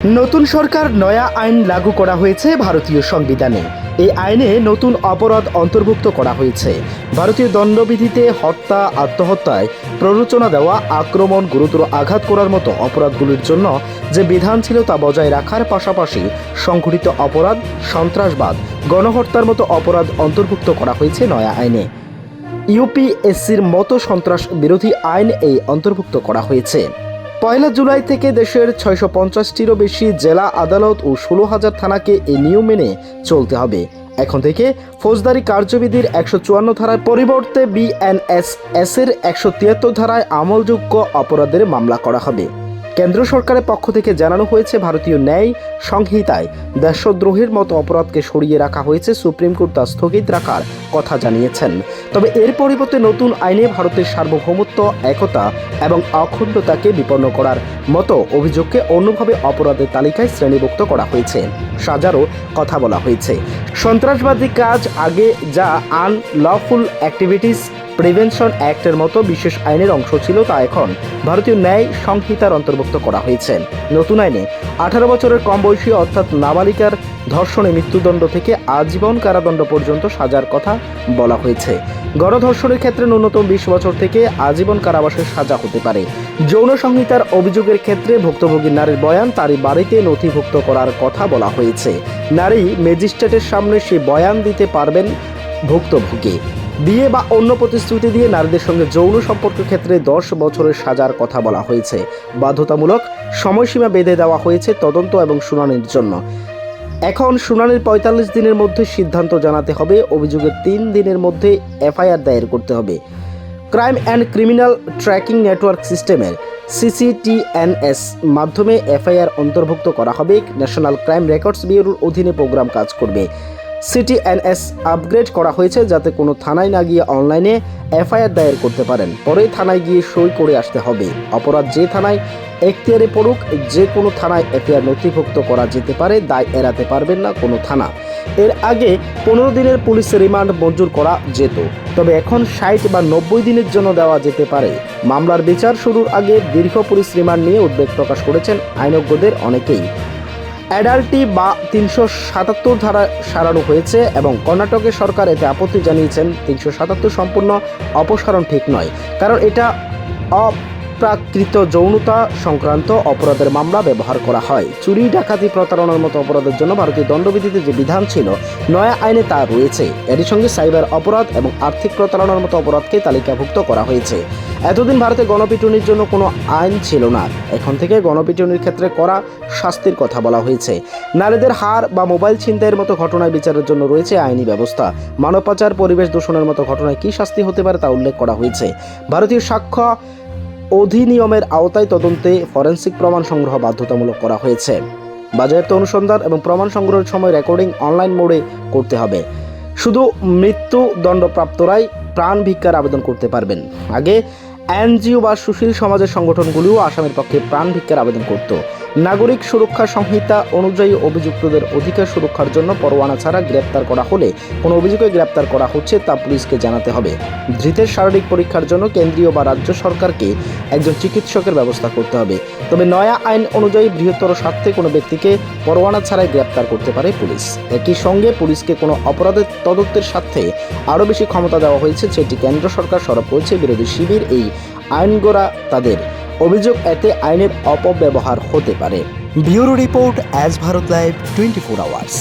নতুন সরকার নয়া আইন লাগু করা হয়েছে ভারতীয় সংবিধানে। এই আইনে নতুন অপরাধ অন্তর্ভুক্ত করা হয়েছে। ভারতীয় দণ্ডবিধিতে হত্যা, আত্মহত্যায় প্ররোচনা দেওয়া, আক্রমণ, গুরুতর আঘাত করার মতো অপরাধগুলির জন্য যে বিধান ছিল তা বজায় রাখার পাশাপাশি সংঘটিত অপরাধ, সন্ত্রাসবাদ, গণহত্যার মতো অপরাধ অন্তর্ভুক্ত করা হয়েছে নয়া আইনে। ইউপিএসসির মতো সন্ত্রাস বিরোধী আইন এই অন্তর্ভুক্ত করা হয়েছে। পয়লা জুলাই থেকে দেশের ছয়শো পঞ্চাশটিরও বেশি জেলা, আদালত ও ষোলো হাজার থানাকে এ নিয়ম মেনে চলতে হবে। এখন থেকে ফৌজদারি কার্যবিধির একশো চুয়ান্ন ধারায় পরিবর্তে বিএনএস এস এর একশো তিয়াত্তর ধারায় আমলযোগ্য অপরাধের মামলা করা হবে। কেন্দ্র সরকারের পক্ষ থেকে জানানো হয়েছে, ভারতীয় ন্যায় সংহিতায় দেশদ্রোহের মতো অপরাধকে সরিয়ে রাখা হয়েছে, সুপ্রিম কোর্ট তা স্থগিত রাখার কথা জানিয়েছেন। তবে এর পরিবর্তে নতুন আইনে ভারতের সার্বভৌমত্ব, একতা এবং অখণ্ডতাকে বিপন্ন করার মতো অভিযোগকে অন্যভাবে অপরাধের তালিকায় শ্রেণীভুক্ত করা হয়েছে। সাজারও কথা বলা হয়েছে। সন্ত্রাসবাদী কাজ আগে যা আনলফুল অ্যাক্টিভিটিস প্রিভেনশন অ্যাক্টের মতো বিশেষ আইনের অংশ ছিল তা এখন ভারতীয় ন্যায় সংহিতার অন্তর্ভুক্ত করা হয়েছে। নতুন আইনে আঠারো বছরের কম বয়সী অর্থাৎ নাবালিকার ধর্ষণে মৃত্যুদণ্ড থেকে আজীবন কারাদণ্ড পর্যন্ত সাজার কথা বলা হয়েছে। গণধর্ষণের ক্ষেত্রে ন্যূনতম বিশ বছর থেকে আজীবন কারাবাসের সাজা হতে পারে। যৌন সংহিতার অভিযোগের ক্ষেত্রে ভুক্তভোগী নারীর বয়ান তারই বাড়িতে নথিভুক্ত করার কথা বলা হয়েছে। নারী ম্যাজিস্ট্রেটের সামনে সে বয়ান দিতে পারবেন ভুক্তভোগী। বিয়ে বা অন্য প্রতিশ্রুতি দিয়ে নারীদের সঙ্গে যৌন সম্পর্কের ক্ষেত্রে দশ বছরের সাজার কথা বলা হয়েছে। বাধ্যতামূলক সময়সীমা বেঁধে দেওয়া হয়েছে তদন্ত এবং শুনানির জন্য। এখন শুনানির পঁয়তাল্লিশ দিনের মধ্যে সিদ্ধান্ত জানাতে হবে। অভিযোগের তিন দিনের মধ্যে এফআইআর দায়ের করতে হবে। Crime and criminal tracking network সিস্টেমের সিসিটিএনএস মাধ্যমে এফআইআর অন্তর্ভুক্ত করা হবে। ন্যাশনাল ক্রাইম রেকর্ডস ব্যুরোর অধীনে প্রোগ্রাম কাজ করবে। সিটিএনএস আপগ্রেড করা হয়েছে যাতে কোনো থানায় না গিয়ে অনলাইনে এফআইআর দায়ের করতে পারেন। পরে থানায় গিয়ে সই করে আসতে হবে। অপরাধ যে থানায় এখতিয়ারে পড়ুক, যে কোনো থানায় এফআইআর নথিভুক্ত করা যেতে পারে, দায় এড়াতে পারবেন না কোনো থানা। এর আগে পনেরো দিনের পুলিশ রিমান্ড মঞ্জুর করা যেত। তবে এখন ষাট বা নব্বই দিনের জন্য দেওয়া যেতে পারে। মামলার বিচার শুরুর আগে দীর্ঘ পুলিশ রিমান্ড নিয়ে উদ্বেগ প্রকাশ করেছেন আইনজ্ঞদের অনেকেই। অ্যাডাল্টি বা তিনশো সাতাত্তর ধারা সারানো হয়েছে এবং কর্ণাটকের সরকার এতে আপত্তি জানিয়েছেন, তিনশো সাতাত্তর সম্পূর্ণ অপসারণ ঠিক নয়। কারণ এটা অপ্রাকৃত যৌনতা সংক্রান্ত অপরাধের মামলা ব্যবহার করা হয়। চুরি, ডাকাতি প্রতারণার মতো অপরাধের জন্য ভারতীয় দণ্ডবিধিতে যে বিধান ছিল, নয়া আইনে তা রয়েছে। এরই সঙ্গে সাইবার অপরাধ এবং আর্থিক প্রতারণার মতো অপরাধকে তালিকাভুক্ত করা হয়েছে। এতদিন ভারতে গণপিটুনির জন্য কোনো আইন ছিল না। এখন থেকে গণপিটুনির ক্ষেত্রে করা শাস্তির কথা বলা হয়েছে। নারীদের হার বা মোবাইল ছিনতাইয়ের মতো ঘটনায় বিচারের জন্য রয়েছে আইনি ব্যবস্থা। মানব পাচার, পরিবেশ দূষণের মতো ঘটনায় কী শাস্তি হতে পারে তা উল্লেখ করা হয়েছে। ভারতীয় সাক্ষ্য অধিনিয়মের আওতায় তদন্তে ফরেন্সিক প্রমাণ সংগ্রহ বাধ্যতামূলক করা হয়েছে। বাজেয়াপ্ত অনুসন্ধান এবং প্রমাণ সংগ্রহের সময় রেকর্ডিং অনলাইন মোডে করতে হবে। শুধু মৃত্যুদণ্ডপ্রাপ্তরাই প্রাণ ভিক্ষার আবেদন করতে পারবেন। আগে এনজিও বা সুশীল সমাজের সংগঠনগুলিও আসামের পক্ষে প্রাণ ভিক্ষার আবেদন করত। নাগরিক সুরক্ষা সংহিতা অনুযায়ী অভিযুক্তদের অধিকার সুরক্ষার জন্য পরোয়ানা ছাড়া গ্রেপ্তার করা হলে, কোনো অভিযোগে গ্রেপ্তার করা হচ্ছে তা পুলিশকে জানাতে হবে। ধৃতের শারীরিক পরীক্ষার জন্য কেন্দ্রীয় বা রাজ্য সরকারকে একজন চিকিৎসকের ব্যবস্থা করতে হবে। তবে নয়া আইন অনুযায়ী বৃহত্তর স্বার্থে কোনো ব্যক্তিকে পরোয়ানা ছাড়াই গ্রেপ্তার করতে পারে পুলিশ। একই সঙ্গে পুলিশকে কোনো অপরাধের তদন্তের স্বার্থে আরও বেশি ক্ষমতা দেওয়া হয়েছে সেটি কেন্দ্র সরকার সরব করেছে বিরোধী শিবির। এই আইনগোড়া তাদের। অভিযোগ এতে আইনের অপব্যবহার হতে পারে। Bureau report as Bharat live twenty four hours.